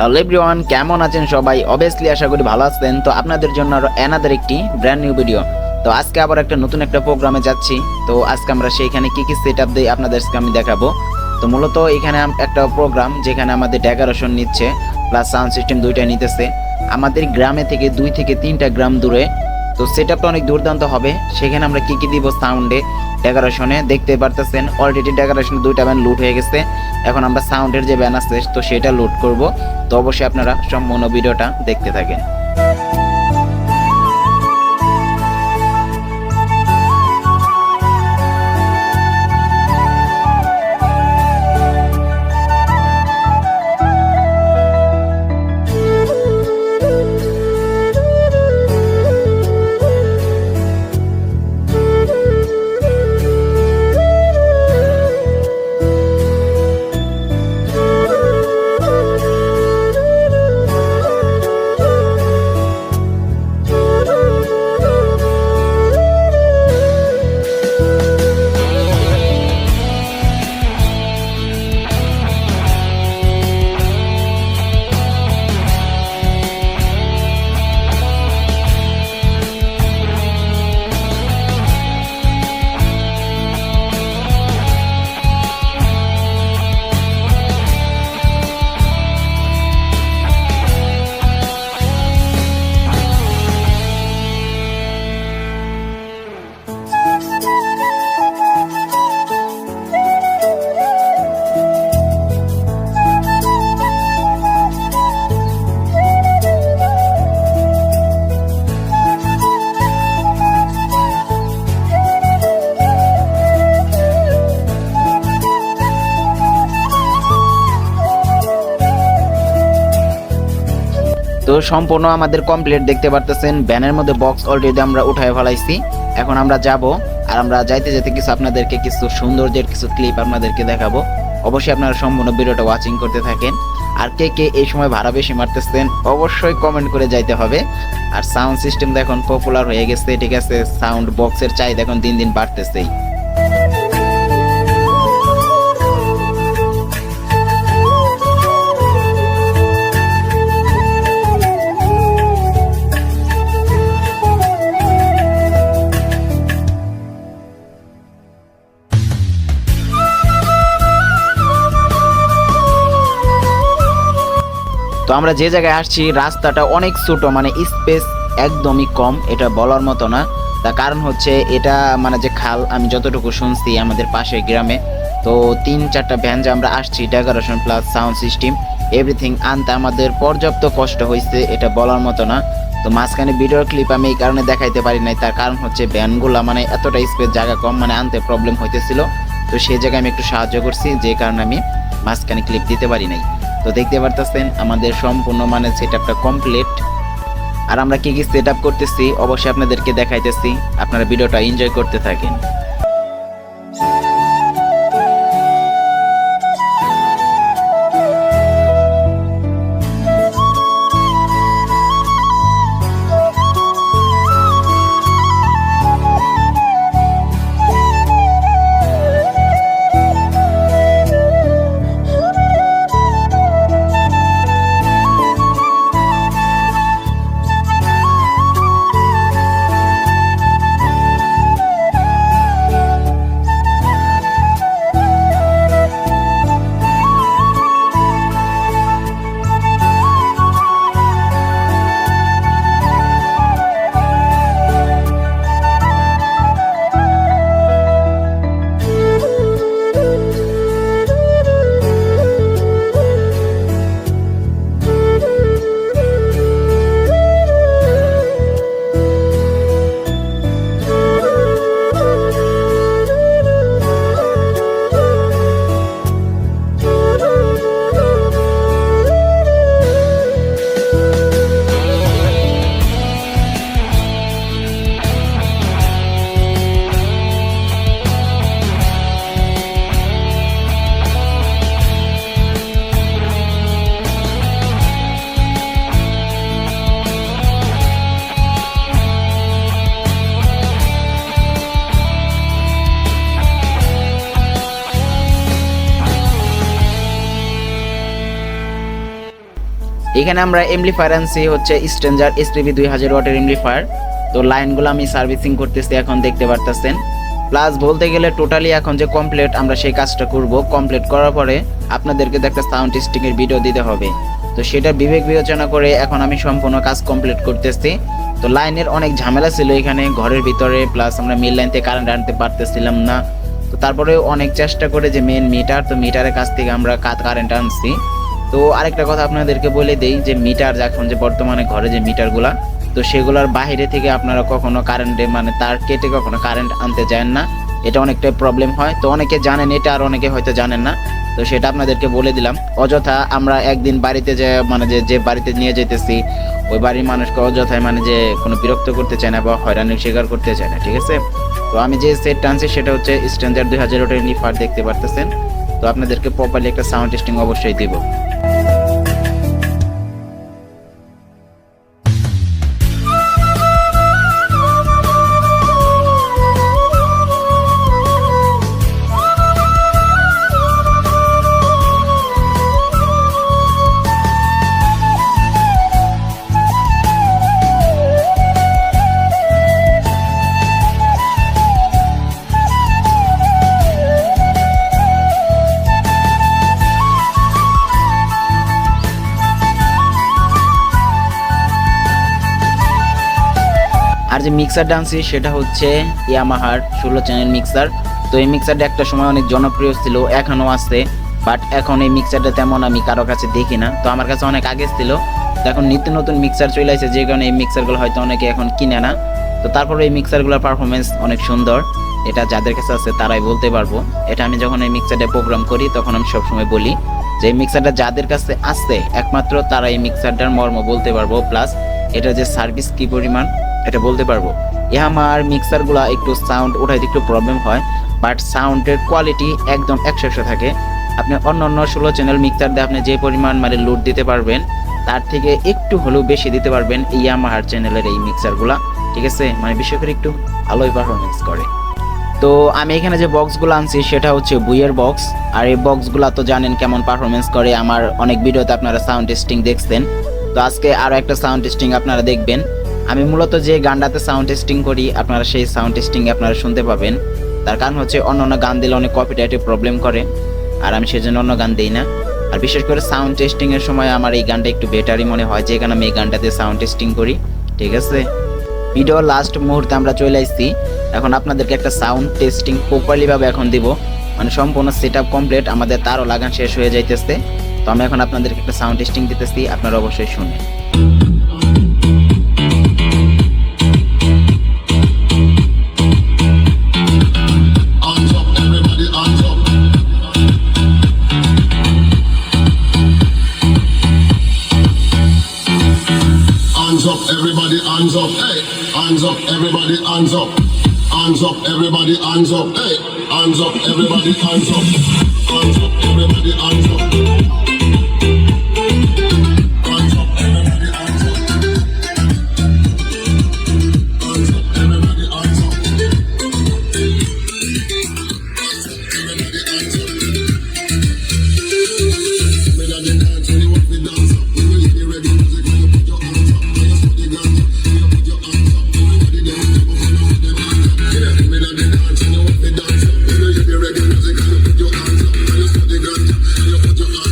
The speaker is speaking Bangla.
হ্যালো এভরিওয়ান কেমন আছেন সবাই? অবভিয়াসলি আশা করি ভালো আছেন। তো আপনাদের জন্য আরও অ্যানাদার একটি ব্র্যান্ড নিউ ভিডিও তো আজকে আবার একটা নতুন একটা প্রোগ্রামে যাচ্ছি। তো আজকে আমরা সেইখানে কি কি সেট আপ দিই আপনাদেরকে আমি দেখাবো। তো মূলত এখানে একটা প্রোগ্রাম যেখানে আমাদের ডেকোরেশন নিচ্ছে প্লাস সাউন্ড সিস্টেম দুইটা নিতেছে। আমাদের গ্রামে থেকে দুই থেকে তিনটা গ্রাম দূরে। তো সেট আপটা অনেক দুর্দান্ত হবে। সেখানে আমরা কি কি দিব সাউন্ডে ডেকোরেশনে দেখতে পারতেছেন অলরেডি ডেকোরেশনে দুইটা ব্যান্ড লুট হয়ে গেছে। এখন আমরা সাউন্ডের যে ব্যান আছে, তো সেটা লুট করব। তো অবশ্যই আপনারা সম্পূর্ণ ভিডিওটা দেখতে থাকেন। তো সম্পূর্ণ আমাদের কমপ্লিট দেখতে পারতেছেন। ব্যানের মধ্যে বক্স অলরেডি আমরা উঠায় ফেলাইছি। এখন আমরা যাব আর আমরা যাইতে যেতে কিছু আপনাদেরকে কিছু সৌন্দর্যের কিছু ক্লিপ আপনাদেরকে দেখাবো। অবশ্যই আপনারা সম্পূর্ণ ভিডিওটা ওয়াচিং করতে থাকেন। আর কে কে এই সময় ভাড়া বেশি মারতেছেন, অবশ্যই কমেন্ট করে যাইতে হবে। আর সাউন্ড সিস্টেম দেখুন পপুলার হয়ে গেছে, ঠিক আছে? সাউন্ড বক্সের চাহিদা এখন দিন দিন বাড়তেছেই। তো আমরা যে জায়গায় আসছি, রাস্তাটা অনেক ছোট মানে স্পেস একদমই কম, এটা বলার মতো না। তার কারণ হচ্ছে এটা মানে যে খাল, আমি যতটুকু শুনছি আমাদের পাশের গ্রামে, তো তিন চারটা ভ্যান যে আমরা আসছি decoration plus sound system everything আনতে আমাদের পর্যাপ্ত কষ্ট হয়েছে এটা বলার মতো না। তো মাঝখানে ভিডিও ক্লিপ আমি এই কারণে দেখাইতে পারি নাই, তার কারণ হচ্ছে ভ্যানগুলা মানে এতটা স্পেস জায়গা কম মানে আনতে প্রবলেম হইতেছিল। তো সেই জায়গায় আমি একটু সাহায্য করছি, যে কারণে আমি মাঝখানে ক্লিপ দিতে পারি নাই। তো দেখতে পারতেছেন, আমাদের সম্পূর্ণ মানে সেট আপটা কমপ্লিট আর আমরা কি কি সেট আপ করতেছি, অবশ্যই আপনাদেরকে দেখাইতেছি। আপনারা ভিডিওটা এনজয় করতে থাকেন। এখানে আমরা এমপ্লিফায়ার আনছি হচ্ছে স্ট্রেঞ্জার এসটিভি দুই হাজার ওয়াটের এমপ্লিফায়ার তো লাইনগুলো আমি সার্ভিসিং করতেছি এখন, দেখতে পারতেছেন। প্লাস বলতে গেলে টোটালি এখন যে কমপ্লিট আমরা সেই কাজটা করব কমপ্লিট করার পরে আপনাদেরকে একটা সাউন্ড টেস্টিং এর ভিডিও দিতে হবে। তো সেটা বিবেক বিবেচনা করে এখন আমি সম্পূর্ণ কাজ কমপ্লিট করতেছি। তো লাইনের অনেক ঝামেলা ছিল এখানে, ঘরের ভিতরে প্লাস আমরা মেন লাইন থেকে কারেন্ট আনতে পারতেছিলাম না। তো তারপরে অনেক চেষ্টা করে যে মেন মিটার তো মিটারের কাছ থেকে আমরা কারেন্ট আনছি। তো আরেকটা কথা আপনাদেরকে বলে দেই যে মিটার এখন যে বর্তমানে ঘরে যে মিটারগুলা তো সেগুলোর বাইরে থেকে আপনারা কখনো কারেন্টে মানে তার কেটে কখনো কারেন্ট আনতে যান না। এটা অনেকটাই প্রবলেম হয়। তো অনেকে জানেন এটা আর অনেকে হয়তো জানেন না। তো সেটা আপনাদেরকে বলে দিলাম। অযথা আমরা একদিন বাড়িতে যে মানে যে যে বাড়িতে নিয়ে যেতেছি ওই বাড়ির মানুষকে অযথায় মানে যে কোনো বিরক্ত করতে চায় না বা হয়রানির শিকার করতে চায় না, ঠিক আছে? তো আমি যে সেট টানছি সেটা হচ্ছে স্ট্যান্ডার্ড দুই হাজার ওটার নিফার দেখতে পারতেছেন। তো আপনাদেরকে প্রপারলি একটা সাউন্ড টেস্টিং অবশ্যই দিব। আর যে মিক্সারটা আনছি সেটা হচ্ছে ইয়ামাহার ষোলো চ্যানেল মিক্সার তো এই মিক্সারটা একটা সময় অনেক জনপ্রিয় ছিল, এখনও আছে। বাট এখন এই মিক্সারটা তেমন আমি কারও কাছে দেখি না। তো আমার কাছে অনেক আগে ছিল। এখন নিত্য নতুন মিক্সার চলে আসে, যে কারণে এই মিক্সারগুলো হয়তো অনেকে এখন কিনে না। তো তারপরে এই মিক্সারগুলোর পারফরমেন্স অনেক সুন্দর। এটা যাদের কাছে আছে তারাই বলতে পারব। এটা আমি যখন এই মিক্সারটা প্রোগ্রাম করি, তখন আমি সবসময় বলি যে মিক্সারটা যাদের কাছে আছে, একমাত্র তারা এই মিক্সারটার মর্ম বলতে পারব। প্লাস এটা যে সার্ভিস কি পরিমাণ এটা বলতে পারব। ইয়ামার মিক্সারগুলো একটু সাউন্ড ওঠাইতে একটু প্রবলেম হয় বাট সাউন্ডের কোয়ালিটি একদম একশো একশো থাকে। আপনি অন্য অন্য ষোলো চ্যানেল মিক্সার দিয়ে আপনি যে পরিমাণ মানে লোড দিতে পারবেন, তার থেকে একটু হলেও বেশি দিতে পারবেন এই ইয়ামাহার চ্যানেলের এই মিক্সারগুলো ঠিক আছে? মানে বিশেষ করে একটু ভালোই পারফরমেন্স করে। তো আমি এখানে যে বক্সগুলো আনছি, সেটা হচ্ছে বুইয়ের বক্স আর এই বক্সগুলো তো জানেন কেমন পারফরমেন্স করে। আমার অনেক ভিডিওতে আপনারা সাউন্ড টেস্টিং দেখছেন। তো আজকে আরও একটা সাউন্ড টেস্টিং আপনারা দেখবেন। আমি মূলত যে গানটাতে সাউন্ড টেস্টিং করি, আপনারা সেই সাউন্ড টেস্টিং আপনারা শুনতে পাবেন। তার কারণ হচ্ছে অন্য অন্য গান দিলে অনেক কপিরাইটে প্রবলেম করে, আর আমি সেজন্য অন্য গান দিই না। আর বিশেষ করে সাউন্ড টেস্টিং এর সময় আমার এই গানটা একটু বেটারই মনে হয়, যে কারণে আমি এই গানটাতে সাউন্ড টেস্টিং করি, ঠিক আছে? ভিডিও লাস্ট মুহূর্তে আমরা চলে আসছি। এখন আপনাদেরকে একটা সাউন্ড টেস্টিং প্রপারলি ভাবে এখন দিব। মানে সম্পূর্ণ সেট আপ কমপ্লিট আমাদের তারও লাগান শেষ হয়ে যাইতেছে। তো আমি এখন আপনাদেরকে একটা সাউন্ড টেস্টিং দিতেছি, আপনারা অবশ্যই শুনবেন hands up, everybody, hands up. Hands up, everybody, hands up. Hey, hands up, everybody, hands up. Hands up, everybody, hands up. Hands up, everybody, hands up. Hands up, everybody, hands up. the You Look at your